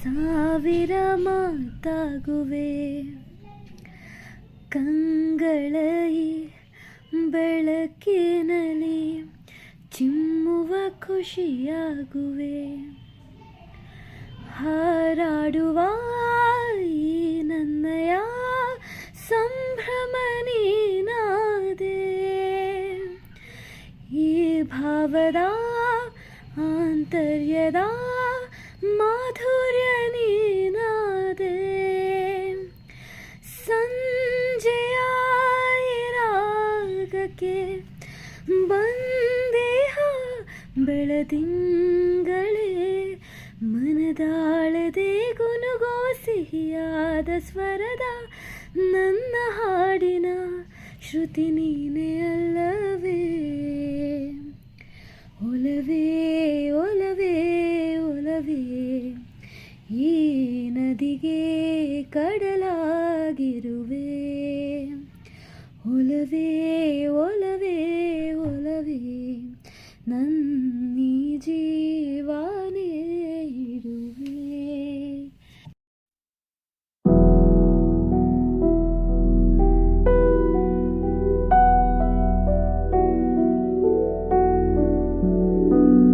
ಸಾವಿರ ಮಾತಾಗುವೆ ಕಂಗಳ ಈ ಬೆಳಕಿನಲ್ಲಿ ಚಿಮ್ಮುವ ಖುಷಿಯಾಗುವೆ ಹಾರಾಡುವ ಈ ನನ್ನಯ ಸಂಭ್ರಮ ನೀನಾದೆ ಈ ಭಾವದ ಆಂತರ್ಯದ ಮಾಧುರ್ಯ ನೀನಾದೆ. ಸಂಜೆಯ ರಾಗಕ್ಕೆ ಬಂದೇಹ ಬೆಳದಿಂಗಳೇ. ಮನದಾಳದೆ ಗುನುಗೋ ಸಿಹಿಯಾದ ಸ್ವರದ ನನ್ನ ಹಾಡಿನ ಶ್ರುತಿ ನೀನೇ ಅಲ್ಲವೇ? ನದಿಗೆ ಕಡಲಾಗಿರುವೆ. ಒಲವೇ ಒಲವೇ ಒಲವೇ ನನ್ನ ಜೀವಾನೇ.